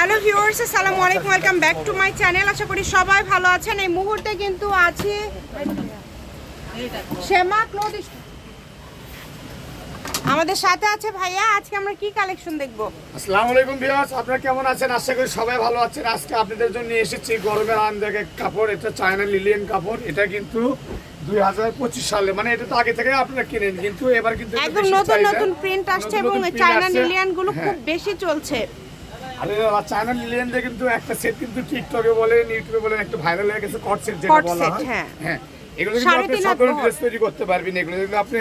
Hello viewers আসসালামু আলাইকুম welcome back to my channel. আশা করি সবাই ভালো আছেন। এই মুহূর্তে কিন্তু আছি শ্যামা ক্লোথ আমাদের সাথে আছে ভাইয়া আজকে আমরা কি কালেকশন দেখব? আসসালামু আলাইকুম ভিউয়ার্স আপনারা কেমন আছেন? আশা করি সবাই ভালো আছেন। আজকে আপনাদের জন্য নিয়ে এসেছি গরমের আরামদায়ক কাপড় এটা চায়না লিলিয়ান কাপড়। এটা কিন্তু দুই হাজার পঁচিশ সালে মানে এটা তো আগে থেকে আপনারা কিনেন কিন্তু এবার কিন্তু একদম নতুন নতুন প্রিন্ট আসছে এবং চায়না লিলিয়ানগুলো খুব হ্যাঁ। বেশি চলছে। আরে বাবা, চায়না লিলিয়ান দিয়ে কিন্তু একটা সেট কিন্তু টিকটকে বলেন ইউটিউবে বলেন একটু ভাইরাল হয়ে গেছে কট সেট যেটা বলা হয়। হ্যাঁ। হ্যাঁ এগুলো কিন্তু আপনি বহর। ড্রেস তৈরি করতে পারবেন এগুলো কিন্তু আপনি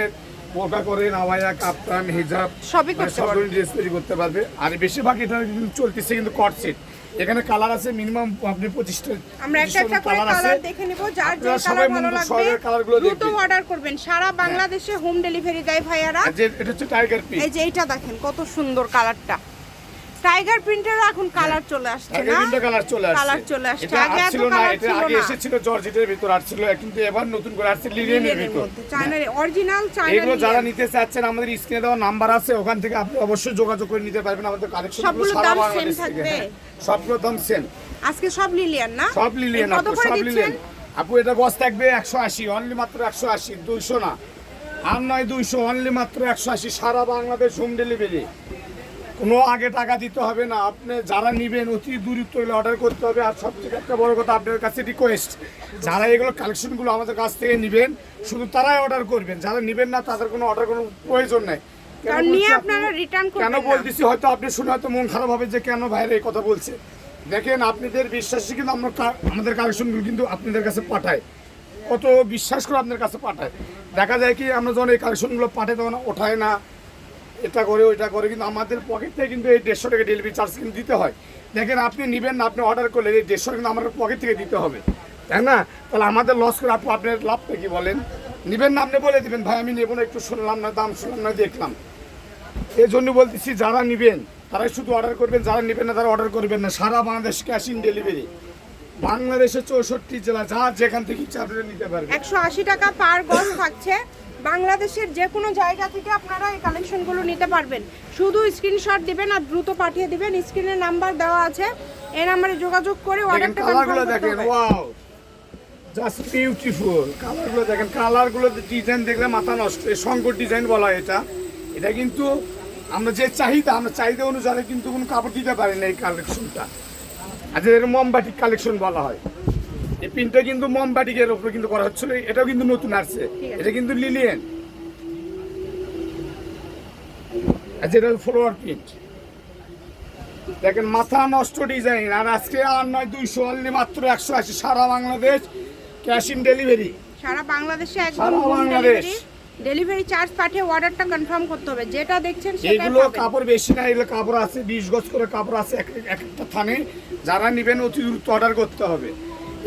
বোরকা করেন আওয়ায়া কাপ্তান হিজাব সবই করতে পারবেন। ধরনের ড্রেস তৈরি করতে পারবে। আর বেশিরভাগ এটা কিন্তু চলতেছে কিন্তু কট সেট এখানে কালার আছে মিনিমাম আপনি পঁচিশটা আমরা একটা একটা করে কালার দেখে নিব যার যে কালার ভালো লাগবে কালারগুলো দ্রুত অর্ডার করবেন। সারা বাংলাদেশে হোম ডেলিভারি দেয় ভাইয়ারা। এটা হচ্ছে টাইগার পিস এই যে এইটা দেখেন কত সুন্দর কালারটা টাইগার প্রিন্টের এখন কালার চলে আসছে না? কালার চলে আসছে। কালার চলে আসছে। আগে এত না কালার ছিল আগে এসেছিল জর্জেটের ভিতর আসছিল কিন্তু এবার নতুন করে আসছে লিনেনের ভিতর। চায়নার অরিজিনাল এগুলো যারা নিতে চাচ্ছেন আমাদের স্ক্রিনে দেওয়া নাম্বার আছে ওখান থেকে আপনি অবশ্যই যোগাযোগ করে নিতে পারবেন। আমাদের কালেকশন সবগুলোর দাম same থাকবে? সবগুলো দাম সেম আজকে সব লিলিয়ান না? সব লিলিয়ান আপু সব লিলিয়ান আপু এটা গছ থাকবে একশো আশি অনলি মাত্র একশো আশি দুইশো না। আর নয় দুইশো অনলি মাত্র একশো আশি সারা বাংলাদেশ হোম ডেলিভারি কোনো আগে টাকা দিতে হবে না। আপনি যারা নেবেন অতি দূরত্ব হলে অর্ডার করতে হবে। আর সবথেকে একটা বড় কথা আপনাদের কাছে রিকোয়েস্ট যারা এগুলো কালেকশনগুলো আমাদের কাছ থেকে নেবেন শুধু তারাই অর্ডার করবেন। যারা নেবেন না তাদের কোনো অর্ডার কোনো প্রয়োজন নেই। কেন বলতেছি হয়তো আপনি শুনে হয়তো মন খারাপ হবে যে কেন ভাইরা এই কথা বলছে। দেখেন আপনাদের বিশ্বাসে কিন্তু আমরা আমাদের কালেকশনগুলো কিন্তু আপনাদের কাছে পাঠাই। কত বিশ্বাস করে আপনাদের কাছে পাঠায় দেখা যায় কি আমরা যখন এই কালেকশনগুলো পাঠাই তখন ওঠায় না। এটা করে, ওইটা করে, কিন্তু আমাদের পকেট থেকে কিন্তু এই দেড়শো টাকা ডেলিভারি চার্জ কিন্তু দিতে হয়। দেখেন আপনি নেবেন না, আপনি অর্ডার করলে এই দেড়শো কিন্তু আমাদের পকেট থেকে দিতে হবে। তাই না? তাহলে আমাদের লস করে আপু, আপনার লাভটা কি বলেন? নেবেন না, আপনি বলে দিবেন, ভাই, আমি নেব না, একটু শুনলাম না, দাম শুনলাম না, দেখলাম। এই জন্য বলতেছি, যারা নেবেন, তারাই শুধু অর্ডার করবেন, যারা নেবেন না, তারা অর্ডার করবেন না। সারা বাংলাদেশ ক্যাশ ইন ডেলিভারি বাংলাদেশের চৌষট্টি জেলা, যা যেখান থেকে ইচ্ছা নিতে পারবেন। একশো আশি টাকা পার গজ থাকছে। বাংলাদেশের যে কোনো জায়গা থেকে আপনারা এই কালেকশনগুলো নিতে পারবেন। শুধু স্ক্রিনশট দিবেন আর দ্রুত পাঠিয়ে দিবেন। স্ক্রিনে নাম্বার দেওয়া আছে। এই নাম্বারে যোগাযোগ করে অর্ডারটা কালারগুলো দেখেন ওয়াও জাস্ট বিউটিফুল কালারগুলো দেখেন কালারগুলো ডিজাইন দেখলে মাথা নষ্ট। এই শঙ্কর ডিজাইন বলা হয় এটা। এটা কিন্তু আমরা যে চাহিদা আমরা চাহিদা অনুসারে কিন্তু কোনো কাপড় দিতে পারি না এই কালেকশনটা আর যে মোমবাটিক কালেকশন বলা হয়। এই প্রিন্টটা কিন্তু মোমবাটিকের উপরে কিন্তু করা হচ্ছিল। এটাও কিন্তু নতুন আসছে। এটা কিন্তু লিলিয়েন। যেটা ফ্লোয়ার প্রিন্ট দেখেন মাথা নষ্ট ডিজাইন আর আজকে আর নয় দুইশো অনলি মাত্র একশো আশি। সারা বাংলাদেশ ক্যাশ ইন ডেলিভারি সারা বাংলাদেশে একদম বাংলাদেশ। ডেলিভারি চার্জ পাঠিয়ে অর্ডারটা কনফার্ম করতে হবে। যেটা দেখছেন এগুলো কাপড় বেশি না এগুলো কাপড় আছে বিশ গজ করে কাপড় আছে এক একটা থানে। যারা নেবেন অতি দ্রুত অর্ডার করতে হবে।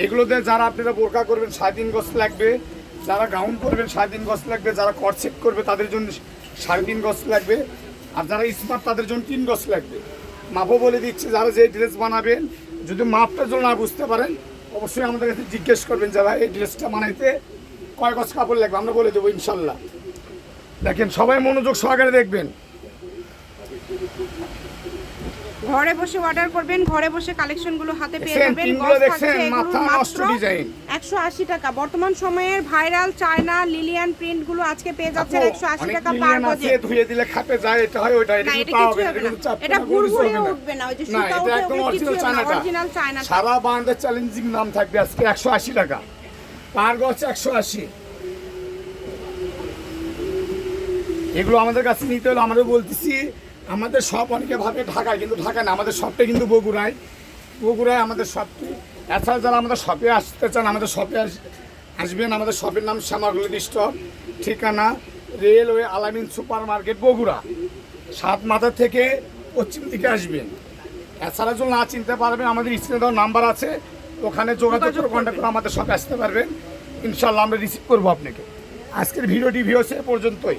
এগুলোতে যারা আপনারা বোরকা করবেন, সাড়ে তিন গজ লাগবে। যারা গাউন করবেন, সাড়ে তিন গজ লাগবে। যারা কট সেট করবে, তাদের জন্য সাড়ে তিন গজ লাগবে। আর যারা স্মার্ট তাদের জন্য তিন গজ লাগবে। মাপও বলে দিচ্ছে, যারা যে ড্রেস বানাবেন, যদি মাপটা জন্য না বুঝতে পারেন, অবশ্যই আমাদের কাছে জিজ্ঞেস করবেন যারা এই ড্রেসটা বানাইতে কয় গজ কাপড় লাগবে? আমরা বলে দেবো, ইনশাল্লাহ। দেখেন, সবাই মনোযোগ সহকারে দেখবেন। ঘরে বসে অর্ডার করবেন ঘরে বসে কালেকশনগুলো হাতে পেয়ে যাবেন। গজ মাত্র ডিজাইন। একশো আশি টাকা। বর্তমান সময়ের ভাইরাল চায়না লিলিয়ান প্রিন্টগুলো আজকে পেয়ে যাচ্ছেন একশো আশি অনেক টাকা পার গজে ধুয়ে দিলে খাপে যায় এটা হয় ওইটা এটা কিন্তু পাওয়া এটা। উঠবে না ওই যে সুতা একদম অরিজিনাল চায়না সারা বাংলাদেশ চ্যালেঞ্জিং দাম থাকবে আজকে একশো আশি টাকা। পার একশো আশি। এগুলো আমাদের কাছে নিতে হলে আমরা বলতেছি আমাদের সব অনেকে ভাবে ঢাকায় কিন্তু ঢাকায় না আমাদের সবটা কিন্তু বগুড়ায়। বগুড়ায় আমাদের শপটি এছাড়া যারা আমাদের শপে আসতে চান আমাদের শপে আসবেন। আমাদের শপের নাম শ্যামাগুলি স্টপ ঠিকানা railway Alamin super market Bogura. সাত মাথা থেকে পশ্চিম দিকে আসবেন। এছাড়া যদি না চিনতে পারবেন আমাদের স্ক্রিনে দেওয়ার নাম্বার আছে। ওখানে যোগাযোগ করে কন্ট্যাক্ট করে আমাদের শপে আসতে পারবেন। ইনশাল্লাহ আমরা রিসিভ করব আপনাকে। আজকের ভিডিওটি এ পর্যন্তই।